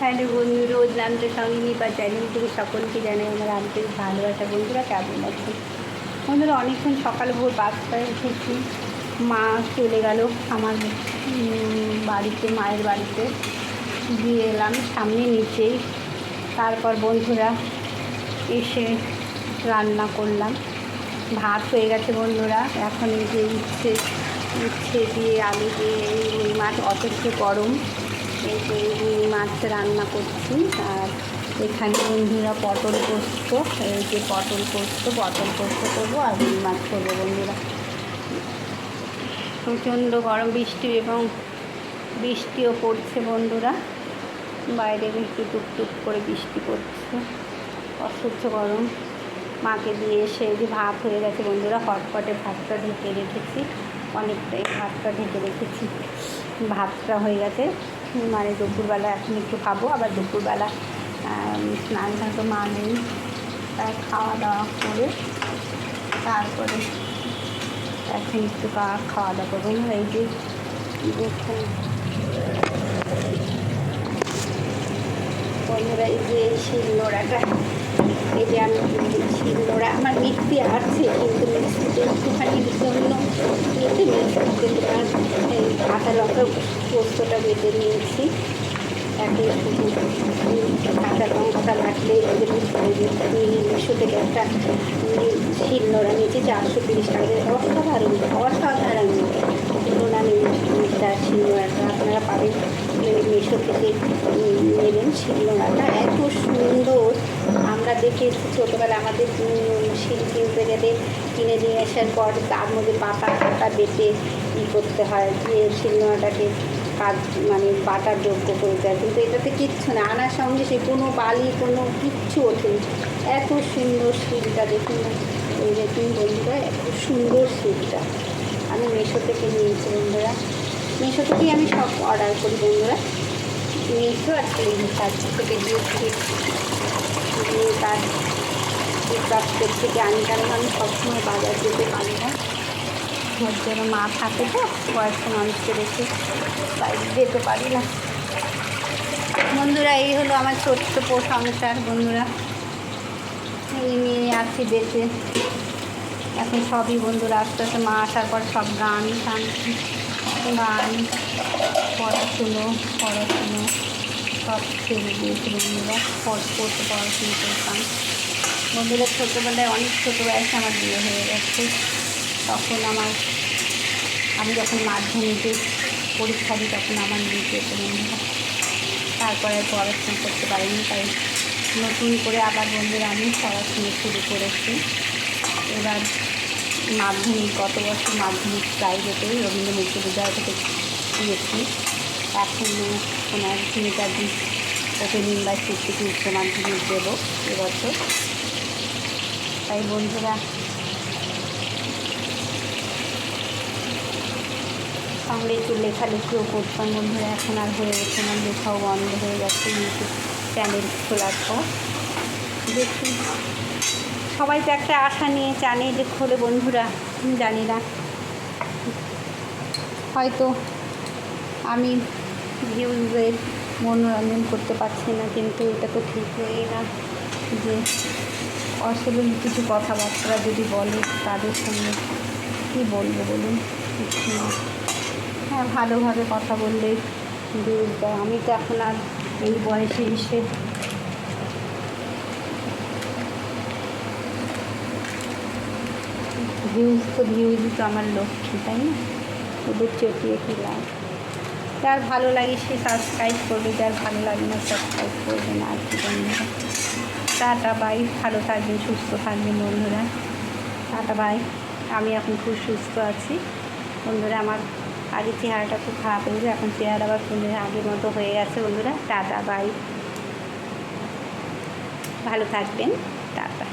Hello বন্ধু, রোজ সঙ্গে বা চ্যানেল থেকে সকলকে জানাই আমার আন্তরিক ভালোবাসা। বন্ধুরা, কেমন আছেন বন্ধুরা, অনেকক্ষণ সকাল ভোর পাঁচটায় উঠেছি। মা চলে গেল আমার বাড়িতে, মায়ের বাড়িতে। দিয়ে এলাম সামনে নিচেই তারপর বন্ধুরা এসে রান্না করলাম। ভাত হয়ে গেছে বন্ধুরা। এখন যে উচ্ছে উচ্ছে দিয়ে আলু দিয়ে মাছ, অথচ গরম। মাছ রান্না করছি, আর এখানে বন্ধুরা পটল পোস্ত, এই যে পটল পোস্ত পটল পোস্ত করব আর রুই মাছ করব বন্ধুরা। প্রচণ্ড গরম, বৃষ্টি এবং বৃষ্টিও পড়ছে বন্ধুরা। বাইরে একটু টুকটুক করে বৃষ্টি পড়ছে অসহ্য গরম। মাকে দিয়ে এসে যে ভাত হয়ে গেছে বন্ধুরা, হটপটে ভাতটা ঢেকে রেখেছি, অনেকটাই ভাতটা ঢেকে রেখেছি। ভাতটা হয়ে গেছে। মানে দুপুরবেলা এখন একটু খাব, আবার দুপুরবেলা স্নান টান তো মা নেই। তাই খাওয়া দাওয়া করে তারপরে এখন একটু খাওয়া দাওয়া করব। এই যে দেখুন বন্ধুরা, এই যে শিলনোড়াটা এই যে আমি শিলনোড়া আমার মিক্সি আছে, কিন্তু মিক্সিতে একটুখানি জন্য মিক্সিতে আটা লঙ্কা পোস্তটা বেটে নিয়েছি। এখন লঙ্কাটা বাটলে মিশো থেকে একটা শিলনোড়া নিয়েছি, চারশো তিরিশ টাকা অসাধারণ অসাধারণ। শিলনোড়া নিয়েছি শিলনোড়াটা আপনারা পাবেন। মিশো থেকে নেবেন শিলনোড়াটা এত সুন্দর। আমরা দেখে এসেছি ছোটোবেলা আমাদের শিল কিনতে গেলে কিনে নিয়ে আসার পর তার মধ্যে পাতা পাতা বেটে ই করতে হয়, দিয়ে শিলনোড়াটাকে কাজ মানে বাটার যোগ্য করে দেয়। কিন্তু এটাতে কিচ্ছু না, আনার সঙ্গে সে কোনো বালি, কোনো কিচ্ছু ওঠেনি। এত সুন্দর শিলটা দেখুন না এই দেখুন বন্ধুরা, এত সুন্দর শিলটা আমি মেশো থেকে নিয়েছি বন্ধুরা। মেশো থেকেই আমি সব অর্ডার করি বন্ধুরা। মেশো আর ফ্লিপকার্ট থেকে দিয়েছি দিয়ে তার ফ্লিপকার্টের থেকে আনি কারণ আমি সবসময় বাজার যেতে পারি না। ওর জন্য মা থাকে তো, বয়স্ক মানুষকে রেখে বাইরে যেতে পারি না। বন্ধুরা, এই হলো আমার ছোট্ট সংসার বন্ধুরা। এই নিয়ে আছি বেঁচে। এখন সবই বন্ধুরা, আস্তে আস্তে মা আসার পর সব গান টান, গান, পড়াশুনো পড়াশুনো, সব ছেড়ে দিয়েছি বন্ধুরা। পড় পড়তে পড়াশুনো করতাম। বন্ধুরা ছোটোবেলায় অনেক ছোটো বয়সে আমার বিয়ে হয়ে গেছে। তখন আমার, আমি যখন মাধ্যমিকে পরীক্ষা দিই, তখন আমার বিয়ে পেতে বন্ধুরা তারপরে পড়াশোনা করতে পারিনি, তাই নতুন করে আবার বন্ধুরা আমি পড়াশুনো শুরু করেছি। এবার মাধ্যমিক, গত বছর মাধ্যমিক প্রাইভেটে রবীন্দ্র মুক্ত থেকে দিয়েছি এখন ওনার নেতাজি ওপেন ইউনিভার্সিটি উচ্চ মাধ্যমিক দেবো এবছর তাই বন্ধুরা। সঙ্গে একটু লেখালেখিও করতাম বন্ধুরা, এখন আর হয়ে গেছে না, লেখাও বন্ধ হয়ে গেছে ইউটিউব চ্যানেল খোলার পর। দেখি। সবাই তো একটা আশা নিয়ে যে খোলে বন্ধুরা জানি না। হয়তো আমি ভিউজের মনোরঞ্জন করতে পারছি না, কিন্তু এটা তো ঠিক হয়ে না যে অশ্লীল কিছু কথাবার্তা যদি বলে, তাদের সঙ্গে কী বলব বলুন? হ্যাঁ ভালোভাবে কথা বললে আমি তো এখন আর এই বয়সে এসে ভিউজ তো ভিউজই তো আমার লক্ষ্মী, তাই না? ওদের চটিয়ে কি লাভ? যার ভালো লাগে সে সাবস্ক্রাইব করবে, যার ভালো লাগে না সাবস্ক্রাইব করবে না, আর কি টাটা, বাই। ভালো থাকবেন, সুস্থ থাকবেন, বন্ধুরা। Tata, bye. আমি এখন খুব সুস্থ আছি। বন্ধুরা, আমার আগে চেহারাটা খুব খারাপ হয়েছে, এখন চেহারা আবার বন্ধুরা আগের মতো হয়ে গেছে, বন্ধুরা। Tata, bye. ভালো থাকবেন। টাটা।